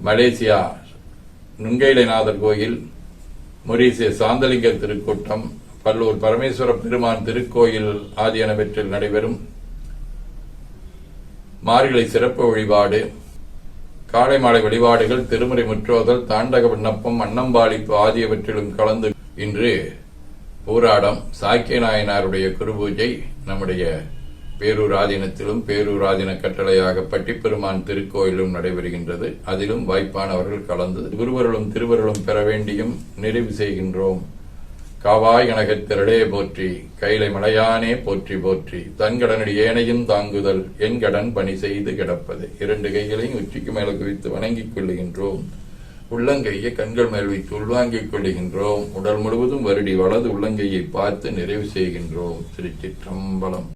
Malaysia நுங்கைலைநாதர் கோயில் மொரீசிய சாந்தலிங்க திருக்கூட்டம் பல்லூர் பரமேஸ்வர பெருமான் திருக்கோயில் ஆதியனவற்றில் நடைபெறும். மார்கழி சிறப்பு வழிபாடு காலை மாலை வழிபாடுகள் திருமுறை முற்றோதல் தாண்டக விண்ணப்பம் அன்னம்பாளிப்பு ஆகியவற்றிலும் கலந்து இன்று போராடம் சாக்கிய நாயனாருடைய குருபூஜை நம்முடைய பேரூர் ஆதீனத்திலும் பேரூர் கட்டளையாக பட்டிப்பெருமான் திருக்கோயிலும் நடைபெறுகின்றது. அதிலும் வாய்ப்பானவர்கள் கலந்து குருவர்களும் திருவருளும் பெற வேண்டியும் நிறைவு செய்கின்றோம். காவாய் கனகத்திரளே போற்றி கைலை மலையானே போற்றி போற்றி தன்கடனடி ஏனையும் தாங்குதல் என் கடன் பணி செய்து கிடப்பது. இரண்டு கைகளையும் உச்சிக்கு மேல குவித்து வணங்கிக் கொள்ளுகின்றோம். உள்ளங்கையை கண்கள் மேல் வைத்து உள்வாங்கிக் கொள்ளுகின்றோம். உடல் முழுவதும் வருடி வலது உள்ளங்கையை பார்த்து நிறைவு செய்கின்றோம். திருச்சிற்றம்பலம்.